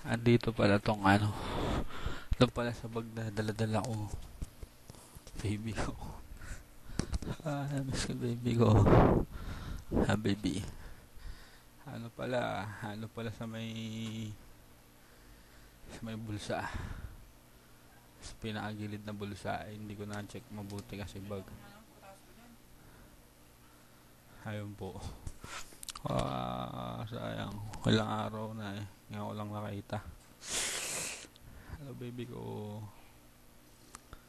Andito pala tong ano. Doon pala sa bag na dala-dala ko. Baby ko. Ah, miss ko baby ko. Ha, baby. Ano pala, ano pala sa may sa may bulsa. Sa pinakagilid na bulsa, eh, hindi ko na-check mabuti kasi bag. Ayun po. Ah, sayang. Ilang araw na eh. Ngayon ko lang nakita. Hello baby ko.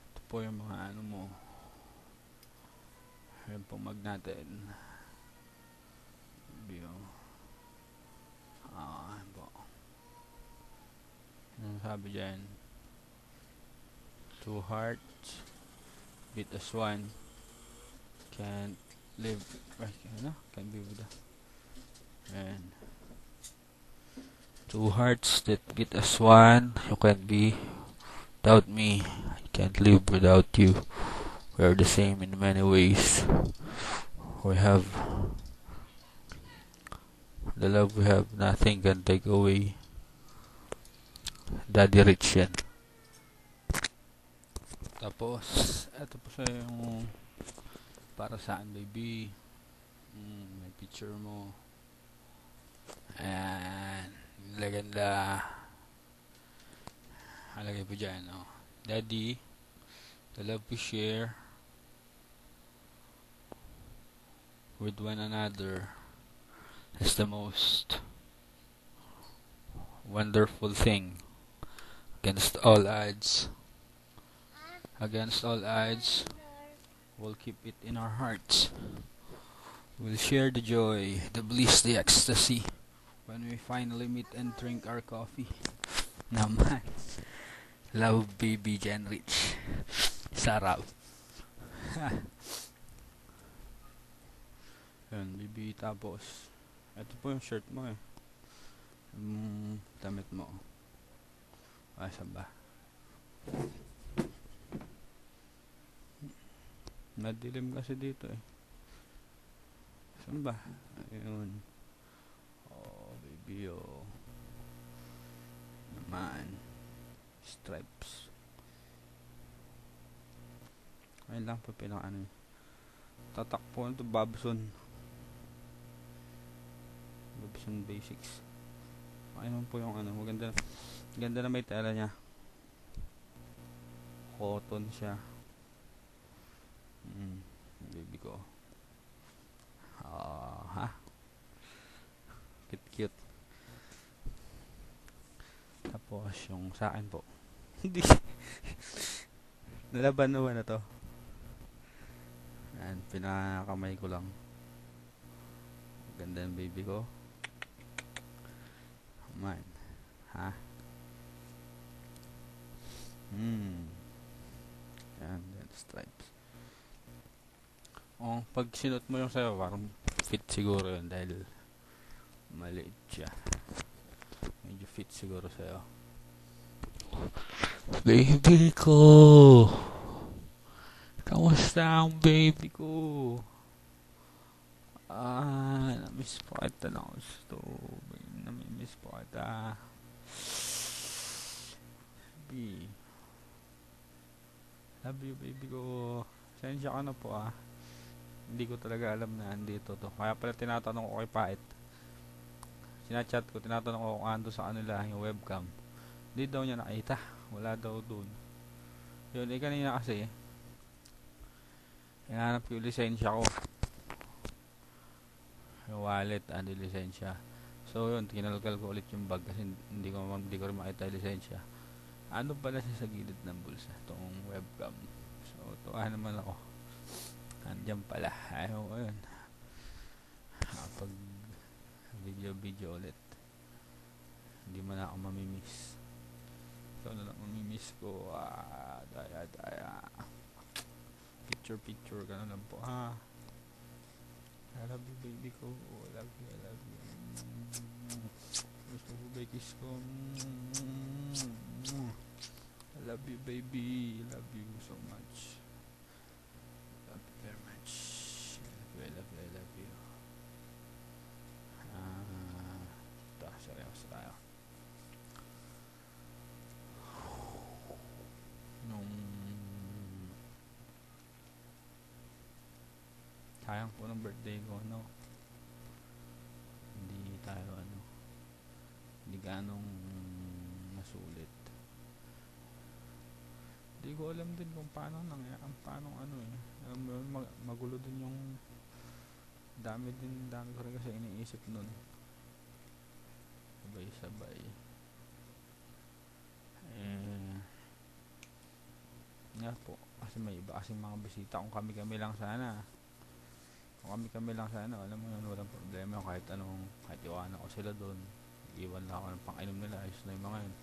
Ito po yung mga ano mo. Ayun po mag natin. Baby ko. Ah, ayun po. Ano sabi dyan? Two hearts beat as one. Can't live right ano? Can't be without. And two hearts that beat as one. You can't be without me. I can't live without you. We are the same in many ways. We have the love we have. Nothing can take away. Rich yan. Tapos, eto po sa yung para saan baby. Mm, may picture mo. Ayan. Legenda. Halagay po dyan, oh. Daddy, the love we share with one another is the most wonderful thing against all odds. Against all odds, we'll keep it in our hearts. We'll share the joy, the bliss, the ecstasy when we finally meet and drink our coffee. Naman. Love baby Jen Rich. Sarap. Yun, baby tapos. Ito po yung shirt mo eh. Yung damit mo. Saan ba? Nadilim kasi dito eh. Saan ba? Ayun. Oh. Naman. Stripes. Ayun lang po pinaka ano. Tatakpo ito, Babson. Babson Basics. Ayun po yung ano. Maganda. Ganda na may tela niya. Cotton siya. Mm, baby ko. Ah, ha? Tapos, yung sa akin po. Hindi. Nalaban naman na to. Ayan, pinakamay ko lang. Ganda ng baby ko. Man. Ha? Hmm. Ayan, then stripes. Oh, pag sinot mo yung sa'yo, parang fit siguro yun dahil maliit siya. Fit siguro sa'yo. Baby ko! Kamusta ang baby ko? Ah, namiss po kita na gusto. Namimiss po kita. Baby. Love you, baby ko. Sensya ka na po ah. Hindi ko talaga alam na andito to. Kaya pala tinatanong ko kay Pait. Sinachat ko, tinatanong ko kung ando sa kanila yung webcam. Hindi daw niya nakita. Wala daw dun. Yun, eh kanina kasi, hinahanap ko yung lisensya ko. Yung wallet, andi lisensya. So yun, kinalkal ko ulit yung bag kasi hindi ko, hindi ko rin makita yung lisensya. Ano pala siya sa gilid ng bulsa? Itong webcam. So, tuwa naman ako. Andiyan pala. Ayaw ko yun. Pag video-video ulit. Hindi mo na ako mamimiss. Ikaw na lang mamimiss ko. Ah, daya, daya. Picture, picture. Ganun lang po. Ha? I love you, baby ko. I love you, I love you. Gusto ko ba kiss ko? I love you, baby. I love you so much. Love you very much. I love you, I love you. Ah, ito, seryoso tayo. Lang po ng birthday ko, no? Hindi tayo, ano, hindi ganong masulit. Hindi ko alam din kung paano nang ang paano ano eh. Um, mag, magulo din yung dami din dami ko rin kasi iniisip nun. Sabay-sabay. Eh, nga po. Kasi may iba kasing mga bisita. Kung kami-kami lang sana. Kami-kami lang sana, alam mo yun, walang problema. Kahit anong, kahit iwanan ko sila doon. Iwan lang ako ng pang-inom nila. Ayos na yung mga yun.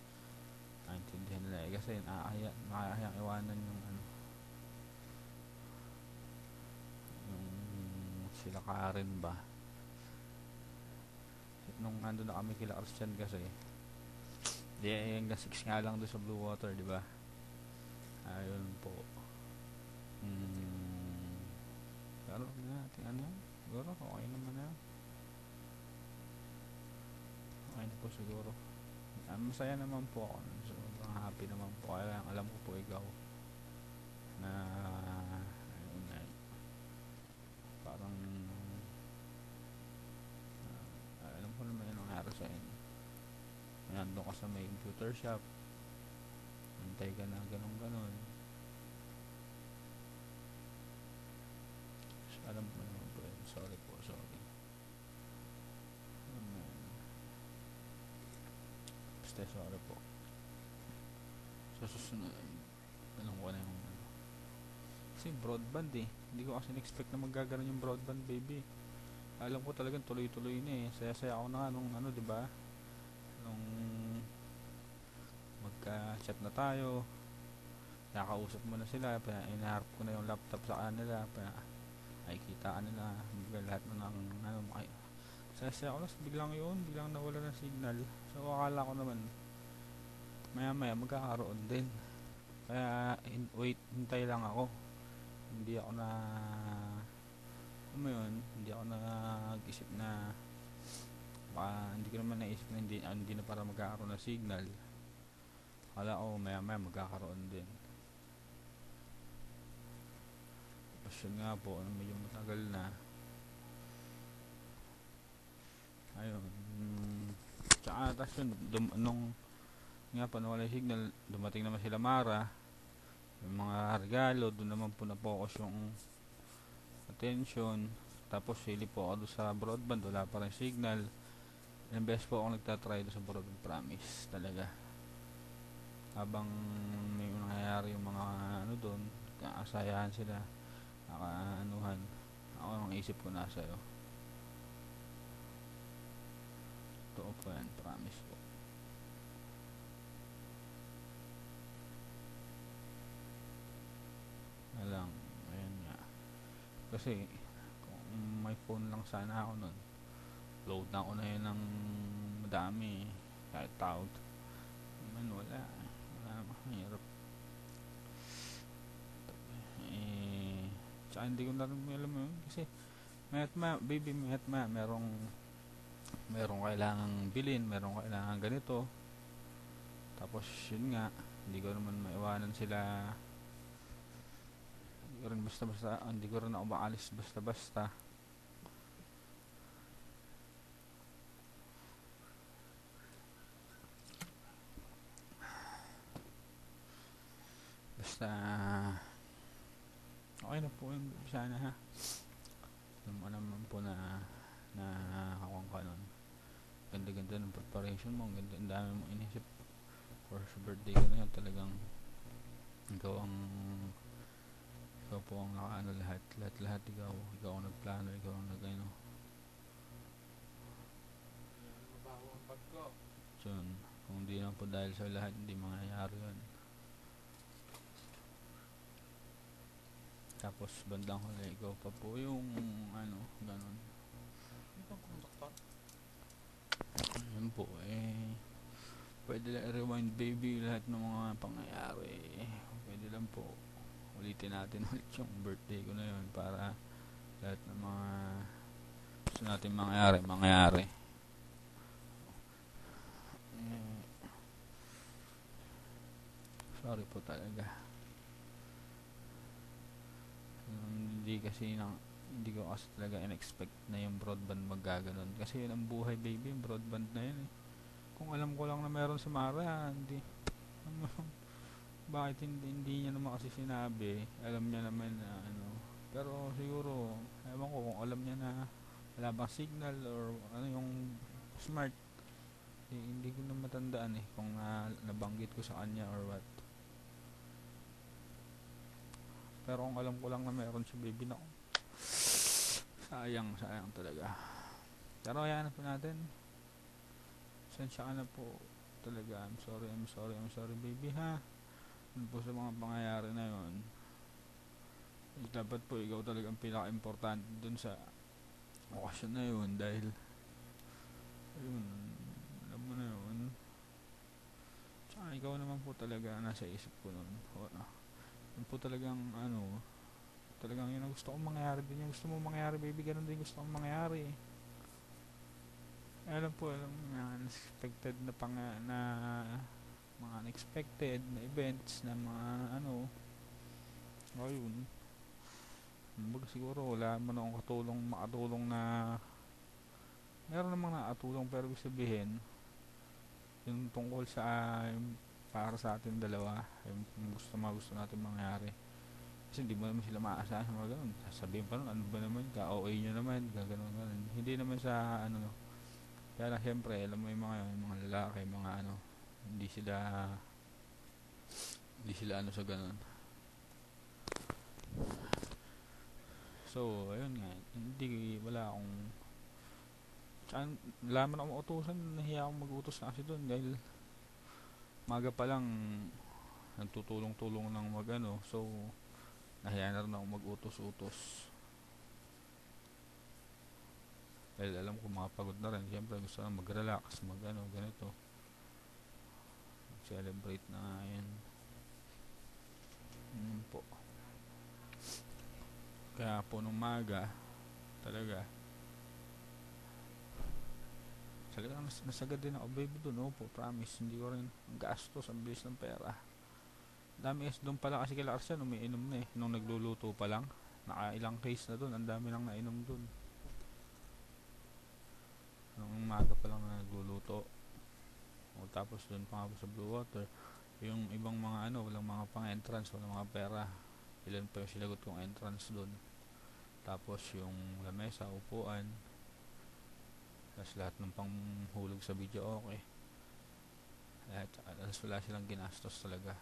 Naintindihan nila. Eh, kasi nakakaya, nakakayang iwanan yung ano. Yung sila Karen ba. Nung ando na kami kila Christian kasi, di hanggang 6 nga lang doon sa Blue Water, di ba? Ayun po. Hmm. Pero na natin ano? Siguro okay naman na. Okay na po siguro. Ah, masaya naman po ako. So, happy naman po. Kaya alam ko po ikaw na ayun na parang ah, alam ko naman yung nangyari sa inyo. Nandun ka sa may computer shop. Antay ka na ganun ganon. So, alam mo naman po yun. Sorry po, sorry. Amen. Basta sorry po. Sa susunod, alam ko na yung ano. Kasi broadband eh. Hindi ko kasi na-expect na magaganon yung broadband baby. Alam ko talagang tuloy-tuloy na eh. Saya-saya ako na nung ano, di ba? Nung magka-chat na tayo. Nakausap mo na sila. Pa, inaharap ko na yung laptop sa kanila. Pa, nakikita ka nila. Bigla lahat na ng ano. Saya-saya ako. Tapos biglang yun. Biglang nawala ng signal. So akala ko naman maya maya magkakaroon din. Kaya hin- wait, hintay lang ako. Hindi ako na ano yun, hindi ako nag-isip na baka hindi ko naman naisip na hindi, ah, hindi na para magkakaroon ng signal. Kala ko maya maya magkakaroon din. Tapos yun nga po, ano, medyo matagal na. Ayun. Mm, tsaka tapos yun, dum, nung nga pa nawala signal, dumating naman sila Mara. Yung mga regalo, doon naman po na-focus yung attention. Tapos sili po ako sa broadband, wala pa rin signal. Ilang beses po ako nagtatry doon sa broadband, promise talaga. Habang may nangyayari yung mga ano doon, kaasayahan sila, nakaanuhan. Ako ang isip ko nasa iyo. Totoo po yan, promise po. na lang ayun nga kasi kung may phone lang sana ako nun load na ako na yun ng madami kahit tawag man wala wala mahirap eh tsaka hindi ko na rin alam yun. Kasi mayat ma baby mayat ma merong merong kailangang bilhin merong kailangan ganito. Tapos yun nga hindi ko naman maiwanan sila. Hindi ko rin basta basta hindi ko rin ako maalis basta basta basta okay na po yun sana ha? Alam mo naman po na na hakong ka nun. Ganda ganda ng preparation mo. Ganda ang dami mong inisip. For sa birthday ko na yun. Talagang ikaw ang ikaw po ang nakaano lahat. Lahat lahat. Ikaw ikaw ang nagplano. Ikaw ang nag ano. Mabaho ang bag ko. yun kung di lang po dahil sa lahat hindi mangyayari yun tapos bandang huli ikaw pa po yung ano konduktor? yun po eh. Pwede lang i-rewind baby lahat ng mga pangyayari. Pwede lang po. Ulitin natin ulit yung birthday ko na yun para lahat ng mga gusto natin mangyari mangyari. Eh, sorry po talaga Hindi kasi nang hindi ko kasi talaga in-expect na yung broadband maggaganon kasi yun ang buhay baby. Yung broadband na yun eh. Kung alam ko lang na meron si Mara hindi. Bakit hindi, hindi niya naman kasi sinabi? Alam niya naman na ano. Pero siguro ewan ko kung alam niya na wala bang signal or ano yung smart. Hindi, hindi ko na matandaan eh kung na, nabanggit ko sa kanya or what pero kung alam ko lang na meron si baby na sayang sayang talaga. Pero ayan na po natin. Sensya ka na po talaga. I'm sorry I'm sorry I'm sorry baby ha? Ano po sa mga pangyayari na yon dapat po ikaw talaga ang pinaka-importante dun sa okasyon na yun dahil ayun alam mo na yun. Tsaka ikaw naman po talaga nasa isip ko nun. O, yun po talagang ano talagang yun ang gusto kong mangyari din. Yung gusto mo mangyari baby ganun din gusto kong mangyari. Alam po alam na unexpected na pang na mga unexpected na events na mga ano. Ayun. Kumbaga siguro wala man akong katulong makatulong na meron namang nakatulong pero sabihin yung tungkol sa yung para sa atin dalawa yung gusto mga gusto natin mangyari. Kasi hindi mo naman sila maaasahan sa mga ganun. Sasabihin pa nun ano ba naman ka OA nyo naman gaganon ganun hindi naman sa ano no. Kaya lang syempre alam mo yung mga yung mga lalaki mga ano hindi sila hindi sila ano sa ganun. So, ayun nga, hindi, wala akong, tsaka, laman akong utusan, nahiya akong mag-utos na kasi doon dahil maga pa lang nagtutulong-tulong ng mag ano, so, nahiya na rin akong mag-utos-utos. Dahil alam ko makapagod na rin, siyempre gusto na mag-relax, mag ano, ganito. Celebrate na yan. Yun po. Kaya po nung maga, talaga, talagang nas nasagad din ako baby doon, opo, promise, hindi ko rin gastos, ang bilis ng pera. Dami is doon pala kasi kila Arsen, umiinom na eh, nung nagluluto pa lang. Naka ilang case na doon, ang dami nang nainom doon. Nung umaga pa lang na nagluluto. O, tapos doon pa nga sa Blue Water. Yung ibang mga ano, walang mga pang-entrance, walang mga pera. Ilan pa yung sinagot kong entrance doon tapos yung lamesa, upuan tapos lahat ng panghulog sa video okay. Lahat, tapos wala silang ginastos talaga.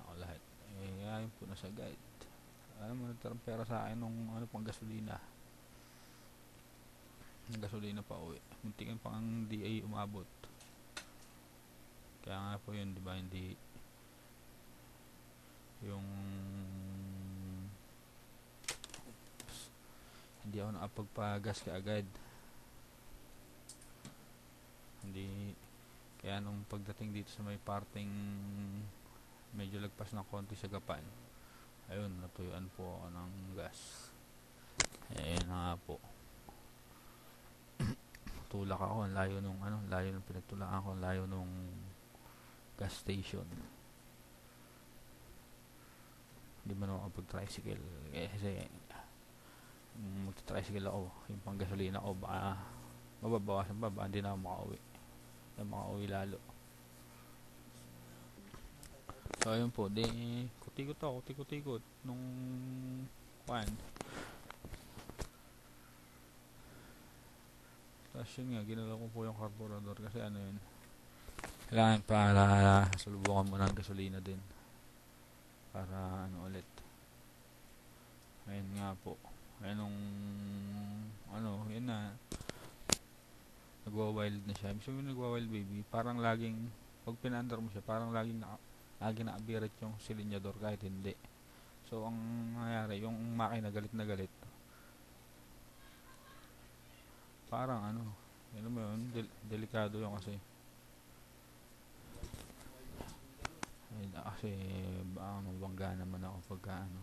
Ako lahat. Eh ayun po nasa guide. Alam mo nagtarang pera sa akin nung ano pang gasolina. Ng gasolina pa uwi. Muntikan pang ang DA umabot. Kaya nga po yun di ba hindi yung hindi ako nakapagpagas kaagad hindi kaya nung pagdating dito sa may parting medyo lagpas ng konti sa gapan ayun natuyuan po ako ng gas. Ayun na nga po. Tulak ako ang layo nung ano layo nung pinagtulakan ko layo nung gas station. Hindi man ako kapag tricycle eh, kasi magta-tricycle ako yung pang gasolina ko baka mababawasan pa baka hindi na ako makauwi na makauwi lalo. So ayun po. Di kutikot ako kutikot nung kwan tapos yun nga ginala ko po yung carburetor kasi ano yun. Kailangan para sulubukan mo ng gasolina din. Para ano ulit. Ayun nga po. Ay nung ano yun na nagwa-wild na siya. So yung nagwa-wild baby parang laging pag pinandar mo siya parang laging na, laging naabirat yung silinyador kahit hindi. So ang nangyari yung makina galit na galit. Parang ano yun mo yun del delikado yung kasi. Ay, kasi baka mabangga naman ako pagka ano.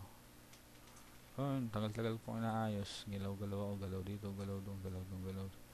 Oh, tagal-tagal po inaayos. Galaw-galaw ako, galaw dito, galaw doon, galaw doon, galaw doon.